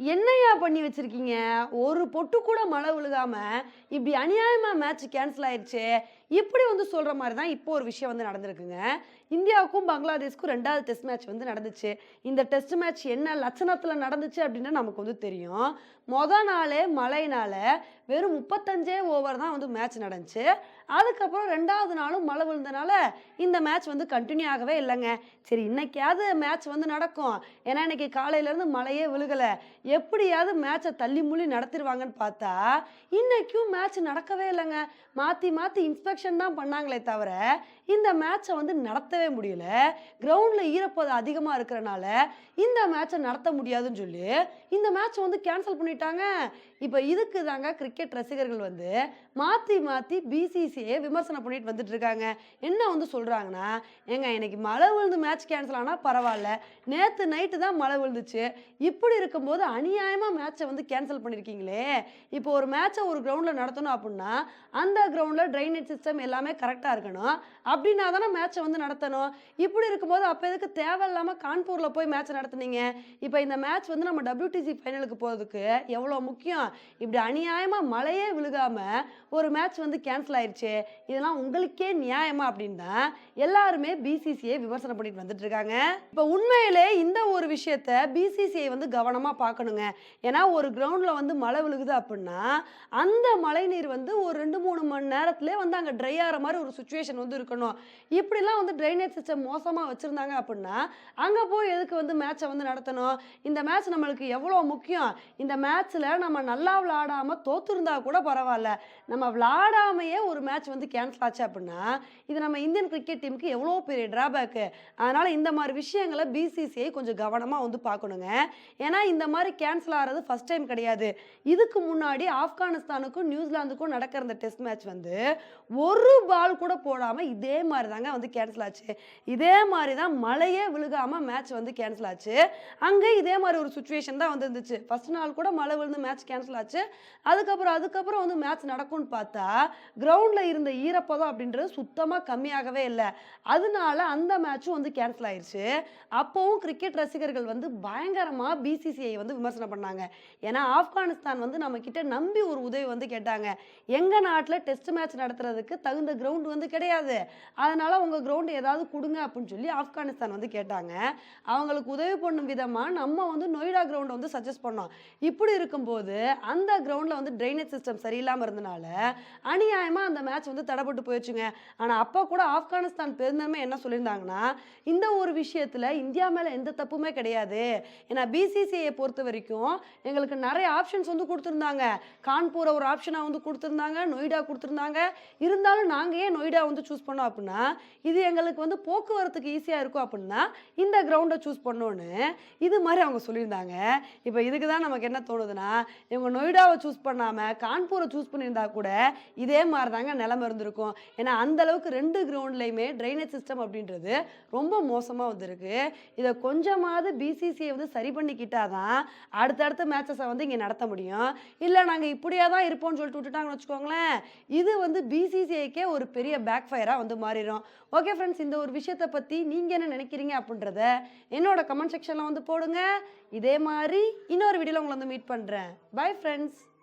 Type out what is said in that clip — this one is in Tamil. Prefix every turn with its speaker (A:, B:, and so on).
A: என்னையா பண்ணி வச்சிருக்கீங்க? ஒரு பொட்டு கூட மழை விழுகாம இப்படி அநியாயமா மேட்ச் கேன்சல் ஆயிடுச்சு இப்படி வந்து சொல்ற மாதிரி தான் இப்போ ஒரு விஷயம் வந்து நடந்திருக்குங்க. இந்தியாவுக்கும் பங்களாதேஷ்க்கும் ரெண்டாவது டெஸ்ட் மேட்ச் வந்து நடந்துச்சு. இந்த டெஸ்ட் மேட்ச் என்ன லட்சணத்தில் நடந்துச்சு அப்படின்னு நமக்கு வந்து தெரியும். மொதல் நாள் மழைனால வெறும் முப்பத்தஞ்சே ஓவர் தான் வந்து மேட்ச் நடந்துச்சு. அதுக்கப்புறம் ரெண்டாவது நாளும் மழை விழுந்தனால இந்த மேட்ச் வந்து கண்டினியூ ஆகவே இல்லைங்க. சரி இன்னைக்காவது மேட்ச் வந்து நடக்கும். ஏன்னா இன்னைக்கு காலையிலேருந்து மழையே விழுகலை. எப்படியாவது மேட்சை தள்ளி முள்ளி நடத்திடுவாங்கன்னு பார்த்தா இன்னைக்கும் மேட்ச் நடக்கவே இல்லைங்க. மாற்றி மாற்றி இன்ஸ்பெக்ஷன் தான் பண்ணாங்களே தவிர இந்த மேட்சை வந்து நடத்தவே முடியல. கிரவுண்டில் ஈரப்பதம் அதிகமாக இருக்கிறனால இந்த மேட்சை நடத்த முடியாதுன்னு சொல்லி இந்த மேட்சை வந்து கேன்சல் பண்ணிட்டாங்க. இப்போ இதுக்கு தாங்க கிரிக்கெட் ரசிகர்கள் வந்து மாற்றி மாற்றி பிசிசி பிசிசியை விமர்சனம் பண்ணிட்டு வந்துட்டு இருக்காங்க என்ன வந்து சொல்கிறாங்கன்னா ஏங்க இன்னைக்கு மழை விழுந்து மேட்ச் கேன்சல் ஆனால் பரவாயில்ல. நேற்று நைட்டு தான் மழை விழுந்துச்சு. இப்படி இருக்கும்போது அநியாயமாக மேட்ச்சை வந்து கேன்சல் பண்ணியிருக்கீங்களே இப்போ ஒரு மேட்சை ஒரு கிரவுண்டில் நடத்தணும் அப்படின்னா அந்த கிரவுண்டில் ட்ரைனேஜ் சிஸ்டம் எல்லாமே கரெக்டாக இருக்கணும். அப்படின்னா தானே மேட்ச்சை வந்து நடத்தணும். இப்படி இருக்கும்போது அப்போ எதுக்கு தேவையில்லாமல் கான்பூரில் போய் மேட்ச் நடத்துனீங்க? இப்போ இந்த மேட்ச் வந்து நம்ம டபிள்யூடிசி ஃபைனலுக்கு போகிறதுக்கு எவ்வளோ முக்கியம்? இப்படி அநியாயமாக மழையே விழுகாமல் ஒரு மேட்ச் வந்து கேன்சல் ஆயிடுச்சு இதெல்லாம் உங்களுக்கே நியாயமா அப்படின்னு தான் எல்லாருமே பிசிசிஐ விமர்சனம் பண்ணிட்டு வந்துட்டு இருக்காங்க இப்போ உண்மையிலே இந்த ஒரு விஷயத்த பிசிசிஐ வந்து கவனமாக பார்க்கணுங்க. ஏன்னா ஒரு கிரவுண்டில் வந்து மழை விழுகுது அப்படின்னா அந்த மழை நீர் வந்து ஒரு ரெண்டு மூணு மணி நேரத்திலே வந்து அங்கே ட்ரை ஆகிற மாதிரி ஒரு சுச்சுவேஷன் வந்து இருக்கணும். இப்படிலாம் வந்து ட்ரைனேஜ் சிஸ்டம் மோசமாக வச்சுருந்தாங்க அப்படின்னா அங்கே போய் எதுக்கு வந்து மேட்சை வந்து நடத்தணும்? இந்த மேட்ச் நம்மளுக்கு எவ்வளோ முக்கியம்? இந்த மேட்ச்சில் நம்ம நல்லா விளாடாமல் தோத்துருந்தா கூட பரவாயில்ல. நம்ம விளாடாமையே ஒரு மேட்ச் வந்து கேன்சல் ஆச்சு அப்படின்னா இது நம்ம இந்தியன் கிரிக்கெட் டீமுக்கு எவ்வளோ பெரிய ட்ராபேக்கு அதனால் இந்த மாதிரி விஷயங்களை பிசிசிஐ கொஞ்சம் கவனமாக வந்து பார்க்கணுங்க. ஏன்னா இந்த மாதிரி கேன்சல் ஆகிறது ஃபஸ்ட் டைம் கிடையாது. இதுக்கு முன்னாடி ஆப்கானிஸ்தானுக்கும் நியூசிலாந்துக்கும் நடக்கிற இந்த டெஸ்ட் மேட்ச் வந்து ஒரு பால் கூட போடாமல் இதே மாதிரி தாங்க வந்து கேன்சல் ஆச்சு. இதே மாதிரி தான் மழையே விழுகாமல் மேட்ச் வந்து கேன்சல் ஆச்சு. அங்கே இதே மாதிரி ஒரு சுச்சுவேஷன் தான் வந்து இருந்துச்சு ஃபர்ஸ்ட் நாள் கூட மழை விழுந்து மேட்ச் கேன்சல் ஆச்சு. அதுக்கப்புறம் அதுக்கப்புறம் வந்து மேட்ச் நடக்கும்னு பார்த்தா கிரவுண்டில் இருந்த ஈரப்பதம் அப்படின்றது சுத்தமாக கம்மியாகவே இல்லை. அதனால அந்த மேட்சும் வந்து கேன்சல் ஆயிடுச்சு அப்போவும் கிரிக்கெட் ரசிகர்கள் வந்து பயங்கரமாக பிசிசிஐ வந்து விமர்சனம் பண்ணாங்க. ஏன்னா ஆப்கானிஸ்தான் வந்து நம்ம கிட்ட நம்பி ஒரு உதவி வந்து கேட்டாங்க. எங்கள் நாட்டில் டெஸ்ட் மேட்ச் நடத்துறதுக்கு தகுந்த கிரவுண்ட் வந்து கிடையாது. அதனால உங்கள் கிரவுண்ட் ஏதாவது கொடுங்க அப்படின்னு சொல்லி ஆப்கானிஸ்தான் வந்து கேட்டாங்க. அவங்களுக்கு உதவி பண்ணும் விதமாக நம்ம வந்து நொய்டா கிரவுண்டை வந்து சஜஸ்ட் பண்ணோம். இப்படி இருக்கும்போது அந்த கிரவுண்டில் வந்து ட்ரைனேஜ் சிஸ்டம் சரியில்லாமல் இருந்தனால அநியாயமாக அந்த மேட்ச் வந்து தடைப்பட்டு போயிடுச்சுங்க. ஆனால் அப்போ கூட ஆப்கானிஸ்தான் பெருந்தன்மை என்ன சொல்லியிருந்தாங்கன்னா இந்த ஒரு விஷயத்தில் இந்தியா மேலே எந்த தப்புமே கிடையாது. ஏன்னா பிசிசிஐயை பொறுத்த வரைக்கும் எங்களுக்கு நிறைய ஆப்ஷன்ஸ் வந்து கொடுத்துருந்தாங்க. கான்பூரை ஒரு ஆப்ஷனாக வந்து கொடுத்துருந்தாங்க நொய்டா கொடுத்துருந்தாங்க. இருந்தாலும் நாங்கள் ஏன் நொய்டா வந்து சூஸ் பண்ணோம் அப்படின்னா இது எங்களுக்கு வந்து போக்குவரத்துக்கு ஈஸியாக இருக்கும் அப்படின்னா இந்த கிரவுண்டை சூஸ் பண்ணோன்னு இது மாதிரி அவங்க சொல்லியிருந்தாங்க. இப்போ இதுக்கு தான் நமக்கு என்ன தோணுதுன்னா இவங்க நொய்டாவை சூஸ் பண்ணாமல் கான்பூரை சூஸ் பண்ணியிருந்தா கூட இதே மாதிரி தாங்க நிலம இருந்திருக்கும். ஏன்னா அந்த அளவுக்கு ரெண்டு கிரவுண்ட்லையுமே ட்ரைனேஜ் சிஸ்டம் அப்படின்றது ரொம்ப மோசமாக வந்திருக்கு. இதை கொஞ்சமாவது பிசிசிஐ வந்து சரி பண்ணிக்கிட்டாதான் அடுத்தடுத்த மேட்சஸை வந்து இங்கே நடத்த முடியும். இல்லை நாங்கள் இப்படியே தான் இருப்போம்னு சொல்லிட்டு விட்டுட்டாங்கன்னு வச்சுக்கோங்களேன் இது வந்து பிசிசிஐக்கே ஒரு பெரிய பேக் ஃபயராக வந்து மாறிடும் ஓகே ஃப்ரெண்ட்ஸ் இந்த ஒரு விஷயத்தை பற்றி நீங்கள் என்ன நினைக்கிறீங்க அப்படின்றத என்னோட கமெண்ட் செக்ஷனில் வந்து போடுங்க. இதே மாதிரி இன்னொரு வீடியோவில் உங்களை வந்து மீட் பண்ணுறேன் பை ஃப்ரெண்ட்ஸ்